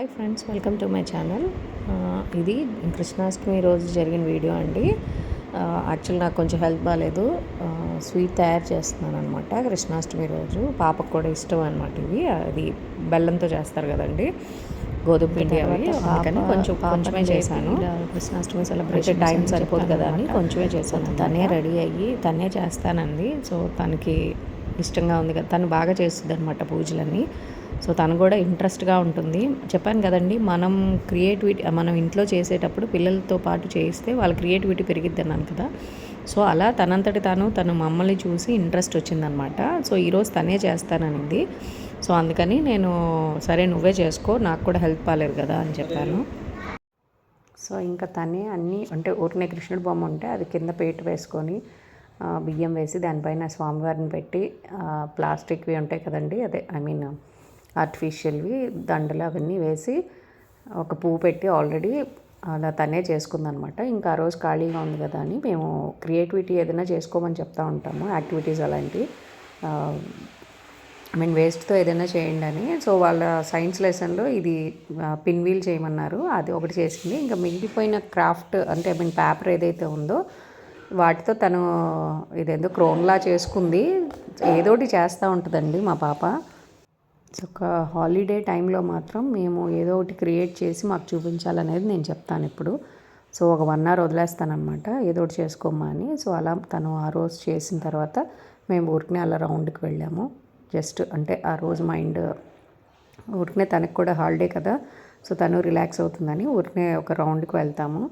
Hi friends welcome to my channel. ఇది కృష్ణాష్టమి రోజు జరిగిన వీడియో అండి. యాక్చువల్ నాకు కొంచెం హెల్త్ బాగాలేదు స్వీట్ తయారు చేస్తున్నాను అనమాట కృష్ణాష్టమి రోజు. పాపకు కూడా ఇష్టం అనమాట ఇవి. అది బెల్లంతో చేస్తారు కదండి. గోధుమ పిండి అవి. అందుకని కొంచెం కొంచెమే చేశాను. కృష్ణాష్టమి సెలబ్రేషన్ టైం సరిపోదు కదా అని కొంచెమే చేశాను తనే రెడీ అయ్యి తనే చేస్తానంది సో తనకి ఇష్టంగా ఉంది కదా తను బాగా చేస్తుంది అనమాట పూజలన్నీ. సో తను కూడా ఇంట్రెస్ట్గా ఉంటుంది. చెప్పాను కదండి మనం క్రియేటివిటీ మనం ఇంట్లో చేసేటప్పుడు పిల్లలతో పాటు చేయిస్తే వాళ్ళ క్రియేటివిటీ పెరిగిద్ది అన్నాను కదా. సో అలా తనంతటి తాను తను మమ్మల్ని చూసి ఇంట్రెస్ట్ వచ్చిందనమాట సో ఈరోజు తనే చేస్తాననింది. సో అందుకని నేను సరే నువ్వే చేసుకో నాకు కూడా హెల్ప్ పాలేరు కదా అని చెప్పాను. సో ఇంకా తనే అన్నీ అంటే ఊరినే కృష్ణుడు బొమ్మ ఉంటే అది కింద పేట వేసుకొని బియ్యం వేసి దానిపైన స్వామివారిని పెట్టి ప్లాస్టిక్వి ఉంటాయి కదండి అదే ఐ మీన్ ఆర్టిఫిషియల్వి దండలు అవన్నీ వేసి ఒక పువ్వు పెట్టి ఆల్రెడీ అలా తనే చేసుకుందనమాట. ఇంకా ఆ రోజు ఖాళీగా ఉంది కదా అని మేము క్రియేటివిటీ ఏదైనా చేసుకోమని చెప్తా ఉంటాము యాక్టివిటీస్ అలాంటివి. ఐ మీన్ వేస్ట్తో ఏదైనా చేయండి అని. సో వాళ్ళ సైన్స్ లెసన్లో ఇది పిన్ వీల్ చేయమన్నారు అది ఒకటి చేసింది. ఇంకా మిగిలిపోయిన క్రాఫ్ట్ అంటే ఐ మీన్ పేపర్ ఏదైతే ఉందో వాటితో తను ఇదేదో క్రోన్లా చేసుకుంది. ఏదోటి చేస్తూ ఉంటుందండి మా పాప. సో ఒక హాలిడే టైంలో మాత్రం మేము ఏదో ఒకటి క్రియేట్ చేసి మాకు చూపించాలనేది నేను చెప్తాను ఇప్పుడు. సో ఒక వన్ అవర్ వదిలేస్తానమాట ఏదో ఒకటి చేసుకోమ్మా అని. సో అలా తను ఆ రోజు చేసిన తర్వాత మేము ఊరికనే అలా రౌండ్కి వెళ్ళాము. జస్ట్ అంటే ఆ రోజు మైండ్ ఊరికనే తనకు కూడా హాలిడే కదా. సో తను రిలాక్స్ అవుతుందని ఊరికనే ఒక రౌండ్కి వెళ్తాము.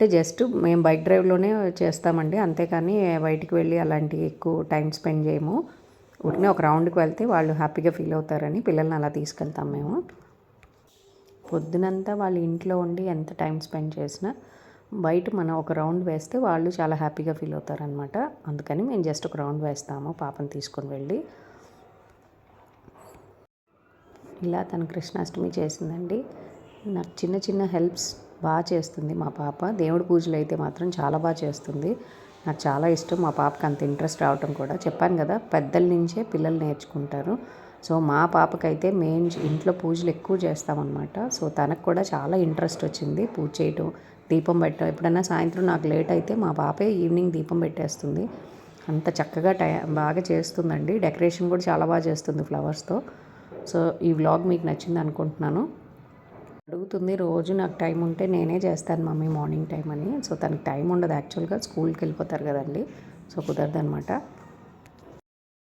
అంటే జస్ట్ మేము బైక్ డ్రైవ్లోనే చేస్తామండి. అంతేకాని బయటికి వెళ్ళి అలాంటి ఎక్కువ టైం స్పెండ్ చేయము. ఊరికనే ఒక రౌండ్కి వెళ్తే వాళ్ళు హ్యాపీగా ఫీల్ అవుతారని పిల్లల్ని అలా తీసుకెళ్తాం మేము. పొద్దునంతా వాళ్ళు ఇంట్లో ఉండి ఎంత టైం స్పెండ్ చేసినా బయట మనం ఒక రౌండ్ వేస్తే వాళ్ళు చాలా హ్యాపీగా ఫీల్ అవుతారనమాట అందుకని మేము జస్ట్ ఒక రౌండ్ వేస్తాము పాపను తీసుకొని వెళ్ళి. ఇలా తను కృష్ణాష్టమి చేసిందండి. నాకు చిన్న చిన్న హెల్ప్స్ బాగా చేస్తుంది మా పాప. దేవుడి పూజలు అయితే మాత్రం చాలా బాగా చేస్తుంది. నాకు చాలా ఇష్టం మా పాపకి అంత ఇంట్రెస్ట్ రావటం కూడా. చెప్పాను కదా పెద్దల నుంచే పిల్లలు నేర్చుకుంటారు. సో మా పాపకైతే మెయిన్ ఇంట్లో పూజలు ఎక్కువ చేస్తామన్నమాట. సో తనకు కూడా చాలా ఇంట్రెస్ట్ వచ్చింది పూజ చేయటం దీపం పెట్టడం. ఎప్పుడైనా సాయంత్రం నాకు లేట్ అయితే మా పాపే ఈవినింగ్ దీపం పెట్టేస్తుంది. అంత చక్కగా టై బాగా చేస్తుందండి. డెకరేషన్ కూడా చాలా బాగా చేస్తుంది ఫ్లవర్స్తో. సో ఈ వ్లాగ్ మీకు నచ్చింది అనుకుంటున్నాను. అడుగుతుంది రోజు నాకు టైం ఉంటే నేనే చేస్తాను మమ్మీ మార్నింగ్ టైం అని. సో తనకి టైం ఉండదు. యాక్చువల్గా స్కూల్కి వెళ్ళిపోతారు కదండి. సో కుదరదు అనమాట